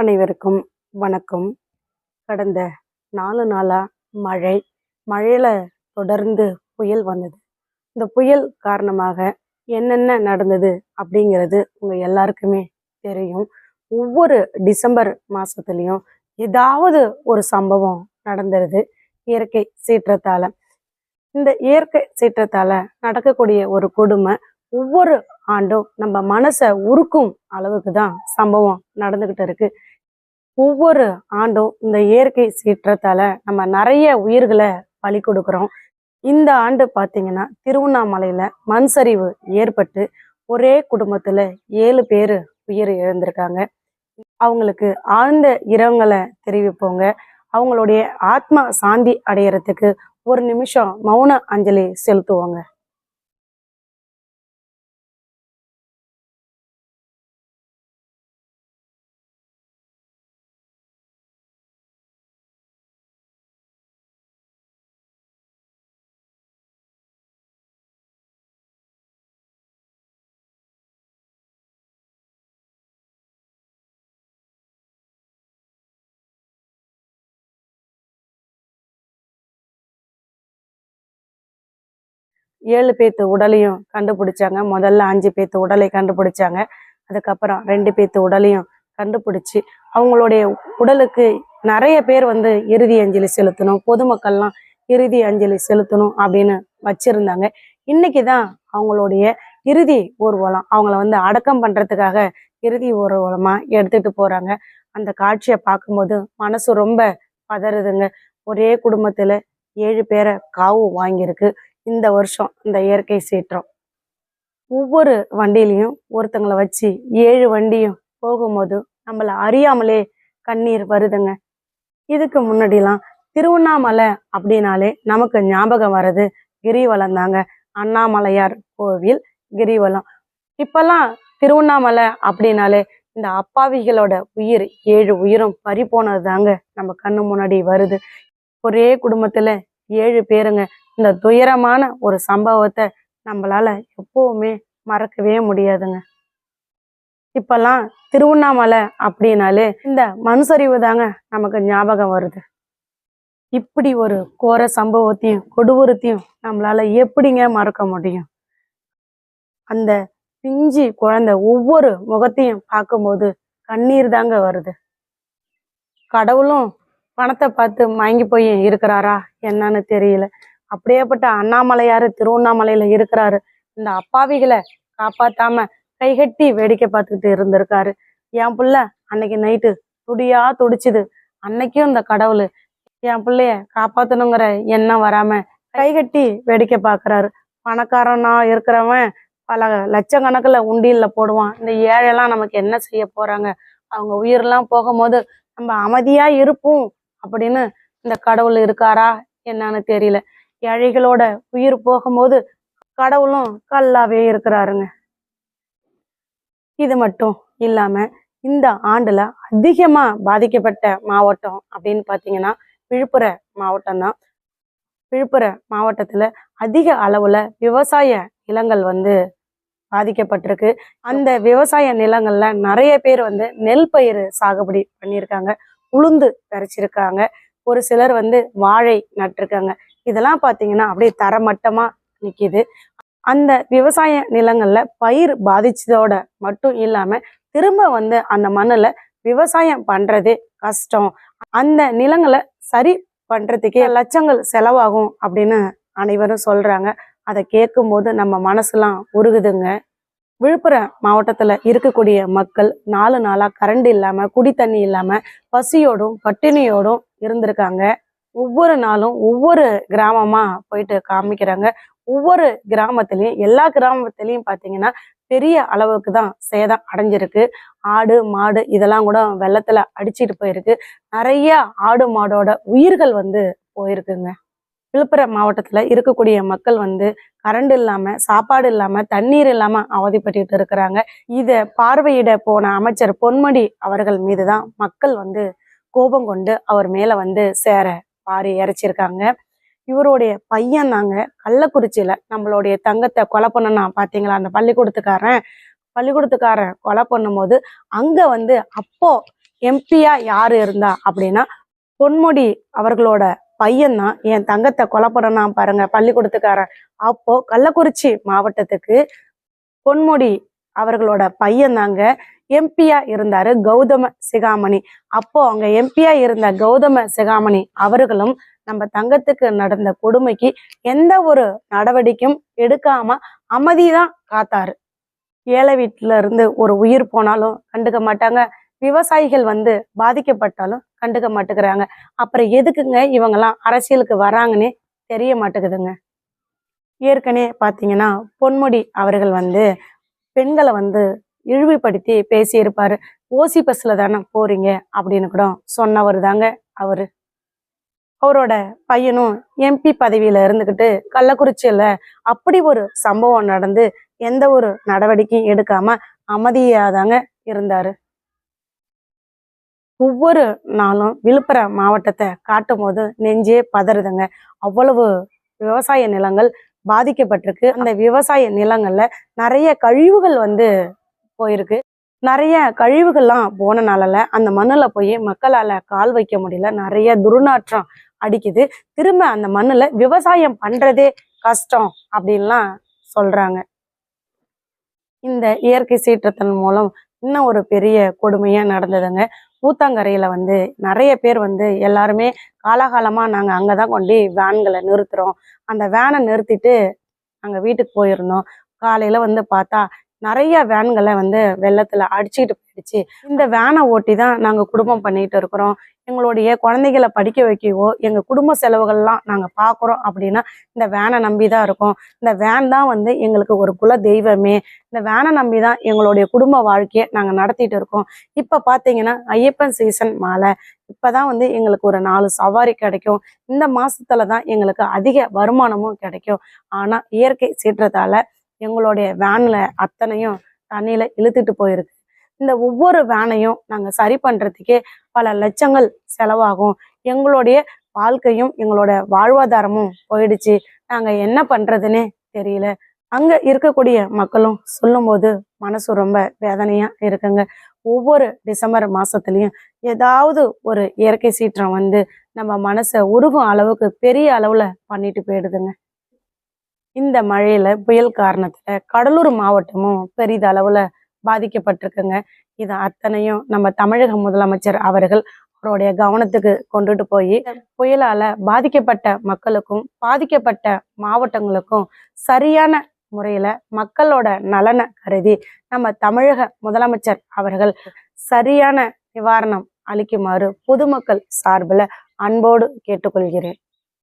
அனைவருக்கும் வணக்கம். கடந்த நாலு நாளாக மழை மழையில் தொடர்ந்து புயல் வந்தது. இந்த புயல் காரணமாக என்னென்ன நடந்தது அப்படிங்கிறது உங்கள் எல்லாருக்குமே தெரியும். ஒவ்வொரு டிசம்பர் மாதத்துலேயும் ஏதாவது ஒரு சம்பவம் நடந்துருது இயற்கை சீற்றத்தால். இந்த இயற்கை சீற்றத்தால் நடக்கக்கூடிய ஒரு கொடுமை ஒவ்வொரு ஆண்டும் நம்ம மனசை உருக்கும் அளவுக்கு தான் சம்பவம் நடந்துக்கிட்டு இருக்கு. ஒவ்வொரு ஆண்டும் இந்த இயற்கை சீற்றத்தால நம்ம நிறைய உயிர்களை பலி கொடுக்குறோம். இந்த ஆண்டு பார்த்தீங்கன்னா திருவண்ணாமலையில மண் சரிவு ஏற்பட்டு ஒரே குடும்பத்துல ஏழு பேர் உயிர் இழந்திருக்காங்க. அவங்களுக்கு ஆழ்ந்த இரங்கலை தெரிவிப்போங்க. அவங்களுடைய ஆத்மா சாந்தி அடையறதுக்கு ஒரு நிமிஷம் மௌன அஞ்சலி செலுத்துவோங்க. ஏழு பேத்து உடலையும் கண்டுபிடிச்சாங்க. முதல்ல அஞ்சு பேத்து உடலை கண்டுபிடிச்சாங்க. அதுக்கப்புறம் ரெண்டு பேத்து உடலையும் கண்டுபிடிச்சி அவங்களுடைய உடலுக்கு நிறைய பேர் வந்து இறுதி அஞ்சலி செலுத்தணும். பொதுமக்கள்லாம் இறுதி அஞ்சலி செலுத்தணும் அப்படின்னு வச்சிருந்தாங்க. இன்னைக்கு தான் அவங்களுடைய இறுதி ஊர்வலம் அவங்கள வந்து அடக்கம் பண்ணுறதுக்காக இறுதி ஊர்வலமாக எடுத்துகிட்டு போகிறாங்க அந்த காட்சியை பார்க்கும்போது மனசு ரொம்ப பதறுதுங்க. ஒரே குடும்பத்தில் ஏழு பேரை காவு வாங்கியிருக்கு. இந்த வருஷம் இந்த இயற்கை சீற்றம். ஒவ்வொரு வண்டியிலையும் ஒருத்தங்களை வச்சு ஏழு வண்டியும் போகும்போது நம்மளை அறியாமலே கண்ணீர் வருதுங்க. இதுக்கு முன்னாடிலாம் திருவண்ணாமலை அப்படின்னாலே நமக்கு ஞாபகம் வர்றது கிரிவலம் தாங்க. அண்ணாமலையார் கோவில் கிரிவலம். இப்பெல்லாம் திருவண்ணாமலை அப்படின்னாலே இந்த அப்பாவிகளோட உயிர் ஏழு உயிரும் பறி போனது தாங்க நம்ம கண்ணு முன்னாடி வருது. ஒரே குடும்பத்துல ஏழு பேருங்க. இந்த துயரமான ஒரு சம்பவத்தை நம்மளால எப்பவுமே மறக்கவே முடியாதுங்க. இப்பெல்லாம் திருவண்ணாமலை அப்படின்னாலே இந்த மண் சரிவு தாங்க நமக்கு ஞாபகம் வருது. இப்படி ஒரு கோர சம்பவத்தையும் கொடூரத்தையும் நம்மளால எப்படிங்க மறக்க முடியும்? அந்த பிஞ்சி குழந்தை ஒவ்வொரு முகத்தையும் பார்க்கும்போது கண்ணீர் தாங்க வருது. கடவுளும் பணத்தை பார்த்து மயங்கி போய் இருக்கிறாரா? என்னன்னு தெரியல. அப்படியேப்பட்ட அண்ணாமலையாரு திருவண்ணாமலையில இருக்கிறாரு. இந்த அப்பாவிகளை காப்பாத்தாம கைகட்டி வேடிக்கை பார்த்துக்கிட்டு இருந்திருக்காரு. என் புள்ள அன்னைக்கு நைட்டு துடியா துடிச்சுது. அன்னைக்கும் இந்த கடவுள் என் பிள்ளைய காப்பாத்தணுங்கிற எண்ணம் வராம கைகட்டி வேடிக்கை பார்க்கறாரு. பணக்காரனா இருக்கிறவன் பல லட்சக்கணக்கில் உண்டியலில் போடுவான். இந்த ஏழைலாம் நமக்கு என்ன செய்ய போகிறாங்க அவங்க உயிரெல்லாம் போகும்போது நம்ம அமைதியாக இருப்போம். அப்படின்னு இந்த கடவுள் இருக்காரா என்னன்னு தெரியல. ஏழைகளோட உயிர் போகும்போது கடவுளும் கல்லாவே இருக்கிறாருங்க. இது மட்டும் இல்லாம இந்த ஆண்டுல அதிகமா பாதிக்கப்பட்ட மாவட்டம் அப்படின்னு பாத்தீங்கன்னா விழுப்புர மாவட்டம் தான். விழுப்புர மாவட்டத்துல அதிக அளவுல விவசாய நிலங்கள் வந்து பாதிக்கப்பட்டிருக்கு. அந்த விவசாய நிலங்கள்ல நிறைய பேர் வந்து நெல் பயிர் சாகுபடி பண்ணியிருக்காங்க. உளுந்து விதைச்சிருக்காங்க ஒரு சிலர் வந்து வாழை நட்டிருக்காங்க. இதெல்லாம் பார்த்தீங்கன்னா அப்படியே தரமட்டமா நிற்கிது அந்த விவசாய நிலங்கள்ல பயிர் பாதிச்சதோட மட்டும் இல்லாம திரும்ப வந்து அந்த மண்ணுல விவசாயம் பண்றதே கஷ்டம். அந்த நிலங்களை சரி பண்றதுக்கே லட்சங்கள் செலவாகும் அப்படின்னு அனைவரும் சொல்றாங்க. அதை கேட்கும்போது நம்ம மனசுலாம் உருகுதுங்க. விழுப்புரம் மாவட்டத்தில் இருக்கக்கூடிய மக்கள் நாலு நாளாக கரண்ட் இல்லாமல் குடி தண்ணி இல்லாமல் பசியோடும் பட்டினியோடும் இருந்திருக்காங்க. ஒவ்வொரு நாளும் ஒவ்வொரு கிராமமாக போயிட்டு காமிக்கிறாங்க. ஒவ்வொரு கிராமத்துலேயும் எல்லா கிராமத்துலேயும் பார்த்தீங்கன்னா பெரிய அளவுக்கு தான் சேதம் அடைஞ்சிருக்கு. ஆடு மாடு இதெல்லாம் கூட வெள்ளத்தில் அடிச்சிட்டு போயிருக்கு. நிறைய ஆடு மாடோட உயிர்கள் வந்து போயிருக்குங்க. விழுப்புரம் மாவட்டத்தில் இருக்கக்கூடிய மக்கள் வந்து கரண்ட் இல்லாமல் சாப்பாடு இல்லாமல் தண்ணீர் இல்லாமல் அவதிப்பட்டு இருக்கிறாங்க. இதை பார்வையிட போன அமைச்சர் பொன்மடி அவர்கள் மீதுதான் மக்கள் வந்து கோபம் கொண்டு அவர் மேலே வந்து சேர பாரி இறைச்சிருக்காங்க. இவருடைய பையன் தாங்க கள்ளக்குறிச்சியில் நம்மளுடைய தங்கத்தை கொலை பண்ணனா பார்த்தீங்களா அந்த பள்ளிக்கூடத்துக்காரன்? பள்ளிக்கூடத்துக்காரன் கொலை பண்ணும்போது அங்கே வந்து அப்போ எம்பியா யார் இருந்தா அப்படின்னா பொன்முடி அவர்களோட பையன்தான் என் தங்கத்தை கொலை பாருங்க பள்ளிக்கூடத்துக்காரன். அப்போ கள்ளக்குறிச்சி மாவட்டத்துக்கு பொன்முடி அவர்களோட பையன் தாங்க எம்பியா இருந்தாரு கௌதம சிகாமணி. அப்போ அங்க எம்பியா இருந்த கௌதம சிகாமணி அவர்களும் நம்ம தங்கத்துக்கு நடந்த கொடுமைக்கு எந்த ஒரு நடவடிக்கையும் எடுக்காம அமைதிதான் காத்தாரு. ஏழை வீட்டுல இருந்து ஒரு உயிர் போனாலும் கண்டுக்க மாட்டாங்க. விவசாயிகள் வந்து பாதிக்கப்பட்டாலும் கண்டுக்க மாட்டேங்கிறாங்க. அப்புறம் எதுக்குங்க இவங்கெல்லாம் அரசியலுக்கு வராங்கன்னே தெரிய மாட்டேங்குதுங்க. ஏற்கனவே பார்த்தீங்கன்னா பொன்முடி அவர்கள் வந்து பெண்களை வந்து இழிவுபடுத்தி பேசியிருப்பாரு. ஓசி பஸ்ல தானே போறீங்க அப்படின்னு கூட சொன்னவர் தாங்க அவரு. அவரோட பையனும் எம்பி பதவியில இருந்துக்கிட்டு கள்ளக்குறிச்சியில அப்படி ஒரு சம்பவம் நடந்து எந்த ஒரு நடவடிக்கையும் எடுக்காம அமைதியாதாங்க இருந்தாரு. ஒவ்வொரு நாளும் விழுப்புரம் மாவட்டத்தை காட்டும் போது நெஞ்சே பதறுதுங்க. அவ்வளவு விவசாய நிலங்கள் பாதிக்கப்பட்டிருக்கு. அந்த விவசாய நிலங்கள்ல நிறைய கழிவுகள் வந்து போயிருக்கு. நிறைய கழிவுகள்லாம் போனனால அந்த மண்ணில் போய் மக்களால் கால் வைக்க முடியல. நிறைய துர்நாற்றம் அடிக்குது. திரும்ப அந்த மண்ணில் விவசாயம் பண்ணுறதே கஷ்டம் அப்படின்லாம் சொல்கிறாங்க இந்த இயற்கை சீற்றத்தின் மூலம் இன்னும் ஒரு பெரிய கொடுமையாக நடந்ததுங்க. ஊத்தாங்கரையில வந்து நிறைய பேர் வந்து எல்லாருமே காலாகாலமாக நாங்கள் அங்கே தான் கொண்டு வேன்களை நிறுத்துகிறோம் அந்த வேனை நிறுத்திட்டு நாங்கள் வீட்டுக்கு போயிருந்தோம். காலையில் வந்து பார்த்தா நிறைய வேன்களை வந்து வெள்ளத்துல அடிச்சுக்கிட்டு போயிடுச்சு. இந்த வேனை ஓட்டி தான் நாங்க குடும்பம் பண்ணிட்டு இருக்கிறோம். எங்களுடைய குழந்தைகளை படிக்க வைக்கவோ எங்க குடும்ப செலவுகள்லாம் நாங்க பாக்குறோம் அப்படின்னா இந்த வேனை நம்பி தான் இருக்கோம். இந்த வேன் தான் வந்து எங்களுக்கு ஒரு குல தெய்வமே. இந்த வேனை நம்பி தான் எங்களுடைய குடும்ப வாழ்க்கையை நாங்க நடத்திட்டு இருக்கோம். இப்ப பாத்தீங்கன்னா ஐயப்பன் சீசன் மாலை. இப்பதான் வந்து எங்களுக்கு ஒரு நாலு சவாரி கிடைக்கும். இந்த மாசத்துல தான் எங்களுக்கு அதிக வருமானமும் கிடைக்கும். ஆனா இயற்கை சீற்றத்தால எங்களுடைய வேனில் அத்தனையும் தண்ணியில் இழுத்துட்டு போயிருக்கு. இந்த ஒவ்வொரு வேனையும் நாங்கள் சரி பண்ணுறதுக்கே பல லட்சங்கள் செலவாகும். எங்களுடைய வாழ்க்கையும் எங்களோட வாழ்வாதாரமும் போயிடுச்சு. நாங்கள் என்ன பண்ணுறதுன்னே தெரியல. அங்கே இருக்கக்கூடிய மக்களும் சொல்லும்போது மனசு ரொம்ப வேதனையாக இருக்குங்க. ஒவ்வொரு டிசம்பர் மாதத்துலேயும் ஏதாவது ஒரு இயற்கை சீற்றம் வந்து நம்ம மனசை உருகும் அளவுக்கு பெரிய அளவில் பண்ணிட்டு போயிடுதுங்க. இந்த மழையில புயல் காரணத்துல கடலூர் மாவட்டமும் பெரிதளவுல பாதிக்கப்பட்டிருக்குங்க. இது அத்தனையும் நம்ம தமிழக முதலமைச்சர் அவர்கள் அவருடைய கவனத்துக்கு கொண்டுட்டு போய் புயலால பாதிக்கப்பட்ட மக்களுக்கும் பாதிக்கப்பட்ட மாவட்டங்களுக்கும் சரியான முறையில மக்களோட நலனை கருதி நம்ம தமிழக முதலமைச்சர் அவர்கள் சரியான நிவாரணம் அளிக்குமாறு பொதுமக்கள் சார்பில் அன்போடு கேட்டுக்கொள்கிறேன்.